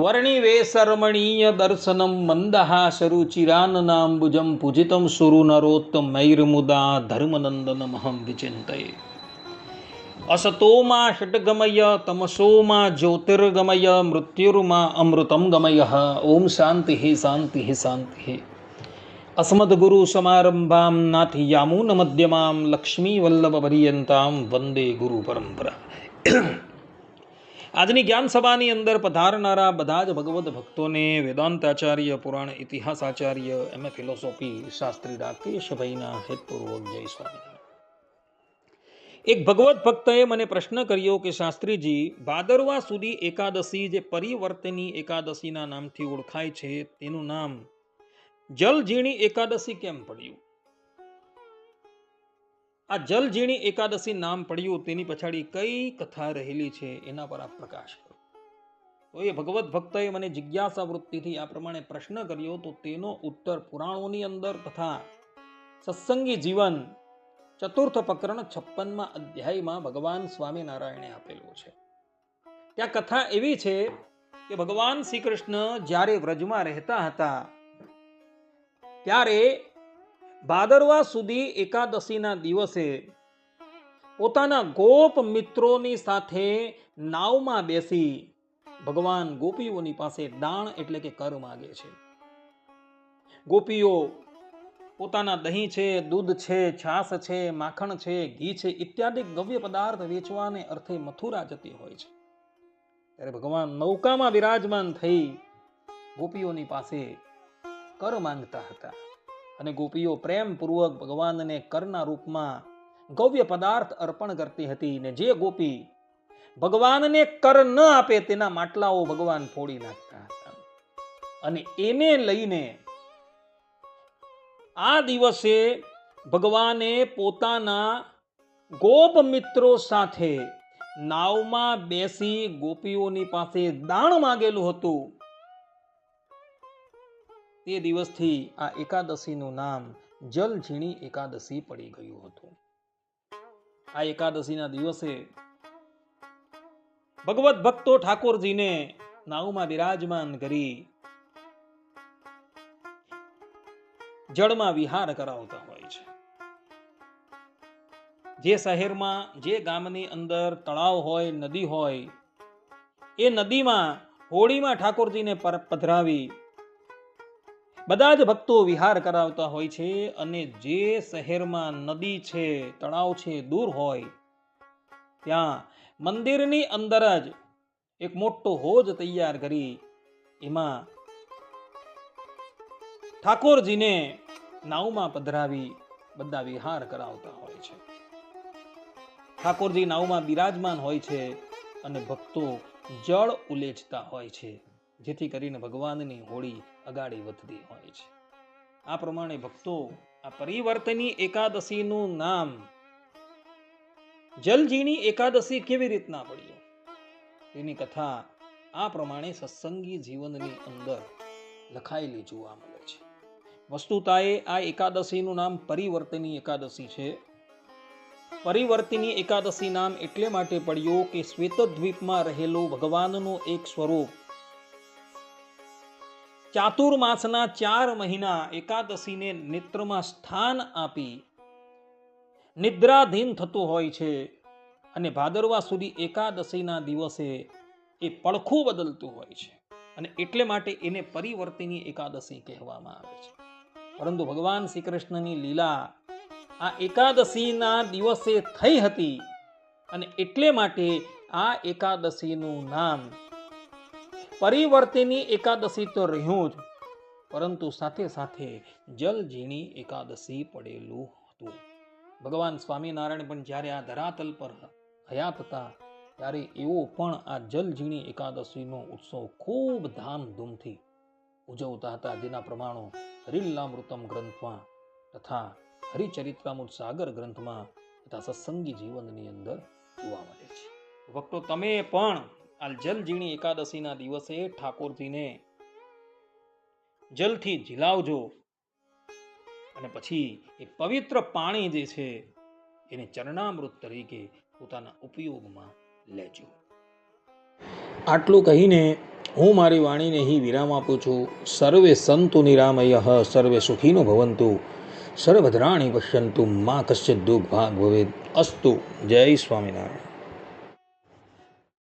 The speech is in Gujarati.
વર્ણિવેશરમણીય દર્શનમ મંદહાસરુચિરાનનાંબુજમ પૂજિતમ સુરુનરોત્તમૈર્મુદા ધર્મનંદનમહં વિચિંતયે અસતોમાં ષટ્ગમય તમસોમાં જ્યોતિર્ગમય મૃત્યુર્માં અમૃતમ ગમય ઓમ શાંતિ શાંતિ શાંતિ અસ્મદગુરુ સમારંભામ નાથી યામૂન મધ્યમામ લક્ષ્મીવલ્લભ પર્યંતામ વંદે ગુરુ પરંપરા આજની જ્ઞાન સભાની અંદર પધારનારા બધા જ ભગવત ભક્તોને વેદાંત આચાર્ય પુરાણ ઇતિહાસ આચાર્ય એમ એ ફિલોસોફી શાસ્ત્રી રાકેશભાઈના હેતપૂર્વક જય સ્વામી એક ભગવત ભક્તએ મને પ્રશ્ન કર્યો કે, શાસ્ત્રીજી, ભાદરવા સુધી એકાદશી જે પરિવર્તની એકાદશીના નામથી ઓળખાય છે તેનું નામ જલઝીણી એકાદશી કેમ પડ્યું? આ જલઝીણી એકાદશી નામ પડ્યું, તેની પછાડી કઈ કથા રહેલી છે એના પર આપ પ્રકાશ તો એ ભગવત ભક્તએ મને જિજ્ઞાસા વૃત્તિથી આ પ્રમાણે પ્રશ્ન કર્યો, તો તેનો ઉત્તર પુરાણોની અંદર તથા સત્સંગી જીવન ચતુર્થ પ્રકરણ છપ્પનમાં અધ્યાયમાં ભગવાન સ્વામિનારાયણે આપેલું છે. ત્યાં કથા એવી છે કે ભગવાન શ્રી કૃષ્ણ જ્યારે વ્રજમાં રહેતા હતા, ત્યારે ભાદરવા સુધી એકાદશીના દિવસે પોતાના ગોપ મિત્રોની સાથે નાવમાં બેસી ભગવાન ગોપીઓની પાસે દાણ એટલે કે કર માગે છે. ગોપીઓ પોતાના દહીં છે, દૂધ છે છાસ છે, માખણ છે, ઘી છે ઇત્યાદિ ગવ્ય પદાર્થ વેચવાને અર્થે મથુરા જતી હોય છે. ત્યારે ભગવાન નૌકામાં વિરાજમાન થઈ ગોપીઓની પાસે કર માંગતા હતા. અને ગોપીઓ પ્રેમપૂર્વક ભગવાનને કરના રૂપમાં ગવ્ય પદાર્થ અર્પણ કરતી હતી ને જે ગોપી ભગવાનને કર ન આપે તેના માટલાઓ ભગવાન ફોડી નાખતા હતા. અને એને લઈને આ દિવસે ભગવાને પોતાના ગોપ મિત્રો સાથે નાવમાં બેસી ગોપીઓની પાસે દાણ માગેલું હતું. તે દિવસથી આ એકાદશીનું નામ જલઝીણી એકાદશી પડી ગયું હતું. આ એકાદશીના દિવસે ભગવત ભક્તો ઠાકોરજીને નાવમાં બિરાજમાન કરી જળમાં વિહાર કરાવતા હોય છે. જે શહેરમાં, જે ગામની અંદર તળાવ હોય, નદી હોય, એ નદીમાં હોળીમાં ઠાકોરજીને પર- પધરાવી બધા જ ભક્તો વિહાર કરાવતા હોય છે અને જે શહેરમાં નદી છે, તળાવ છે, દૂર હોય, ત્યાં મંદિરની અંદર જ એક મોટો હોજ તૈયાર કરી એમાં ઠાકોરજીને નાવમાં પધરાવી બધા વિહાર કરાવતા હોય છે. ઠાકોરજી નાવમાં બિરાજમાન હોય છે અને ભક્તો જળ ઉલેચતા હોય છે. જેથી કરીને ભગવાનની હોળી અગાડી વધતી હોય છે. આ પ્રમાણે ભક્તો આ પરિવર્તની એકાદશીનું નામ જલજીણી એકાદશી કેવી રીતના પડ્યું તેની કથા આ પ્રમાણે સત્સંગી જીવનની અંદર લખાયેલી જોવા મળે છે. વસ્તુતાએ આ એકાદશીનું નામ પરિવર્તની એકાદશી છે. પરિવર્તિની એકાદશી નામ એટલે માટે પડ્યું કે શ્વેતદ્વીપમાં રહેલું ભગવાનનું એક સ્વરૂપ ચાતુર્માસના ચાર મહિના એકાદશીને નેત્રમાં સ્થાન આપી. નિદ્રાધીન થતું હોય છે અને ભાદરવા સુધી એકાદશીના દિવસે એ પડખું બદલતું હોય છે અને એટલે માટે એને પરિવર્તિની એકાદશી કહેવામાં આવે છે. પરંતુ ભગવાન શ્રી કૃષ્ણની લીલા આ એકાદશીના દિવસે થઈ હતી અને એટલે માટે આ એકાદશીનું નામ પરિવર્તિની એકાદશી તો રહ્યું જ. પરંતુ સાથે સાથે જલજીણી એકાદશી પડેલું હતું. ભગવાન સ્વામિનારાયણ પણ જ્યારે આ ધરાતલ પર હયાત હતા, ત્યારે એવો પણ આ જલજીણી એકાદશીનો ઉત્સવ ખૂબ ધામધૂમથી ઉજવતા હતા. જેના પ્રમાણો હરિલ્લામૃતમ ગ્રંથમાં તથા હરિચરિત્રામૃત સાગર ગ્રંથમાં તથા સત્સંગી જીવનની અંદર જોવા મળે છે. ભક્તો, તમે પણ આ જલજીણી એકાદશીના દિવસે ઠાકોરજીને જલથી ઝીલાવજો અને પછી એ પવિત્ર પાણી જે છે, એને ચરણામૃત તરીકે પોતાના ઉપયોગમાં લેજો. આટલું કહીને હું મારી વાણીને અહીં વિરામ આપું છું. સર્વે સંતુ નિરામય સર્વે સુખીનો ભવંતુ. સર્વધરાણી પશ્યંતુ, મા કશ્ચિત દુઃખ ભાગ ભવેદ. અસ્તુ. જય સ્વામિનારાયણ.